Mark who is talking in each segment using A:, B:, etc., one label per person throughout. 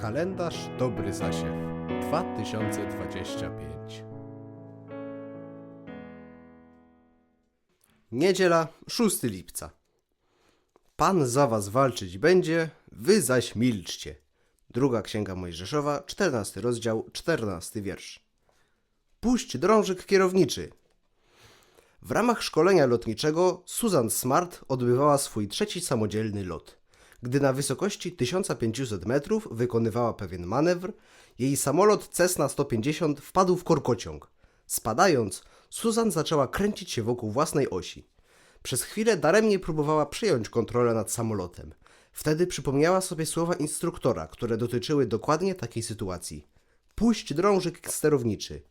A: Kalendarz Dobry Zasiew 2025 Niedziela, 6 lipca. Pan za was walczyć będzie, wy zaś milczcie. Druga Księga Mojżeszowa, 14 rozdział, 14 wiersz. Puść drążek kierowniczy. W ramach szkolenia lotniczego Susan Smart odbywała swój trzeci samodzielny lot. Gdy na wysokości 1500 metrów wykonywała pewien manewr, jej samolot Cessna 150 wpadł w korkociąg. Spadając, Susan zaczęła kręcić się wokół własnej osi. Przez chwilę daremnie próbowała przejąć kontrolę nad samolotem. Wtedy przypomniała sobie słowa instruktora, które dotyczyły dokładnie takiej sytuacji. Puść drążek sterowniczy.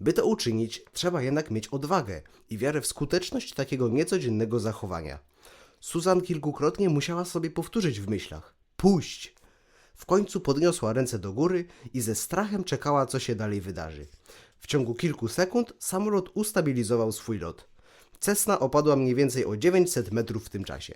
A: By to uczynić, trzeba jednak mieć odwagę i wiarę w skuteczność takiego niecodziennego zachowania. Susan kilkukrotnie musiała sobie powtórzyć w myślach: Puść! W końcu podniosła ręce do góry i ze strachem czekała, co się dalej wydarzy. W ciągu kilku sekund samolot ustabilizował swój lot. Cessna opadła mniej więcej o 900 metrów w tym czasie.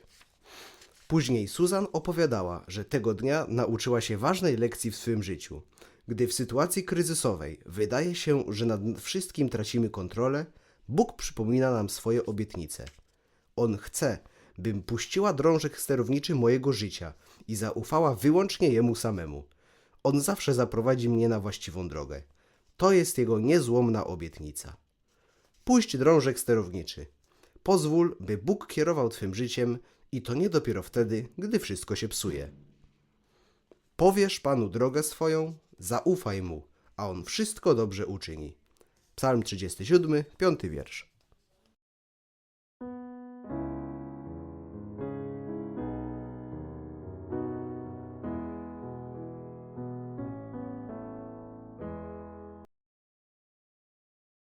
A: Później Susan opowiadała, że tego dnia nauczyła się ważnej lekcji w swym życiu. Gdy w sytuacji kryzysowej wydaje się, że nad wszystkim tracimy kontrolę, Bóg przypomina nam swoje obietnice. On chce, bym puściła drążek sterowniczy mojego życia i zaufała wyłącznie Jemu samemu. On zawsze zaprowadzi mnie na właściwą drogę. To jest Jego niezłomna obietnica. Puść drążek sterowniczy. Pozwól, by Bóg kierował Twym życiem i to nie dopiero wtedy, gdy wszystko się psuje. Powiesz Panu drogę swoją, zaufaj Mu, a On wszystko dobrze uczyni. Psalm 37, piąty wiersz.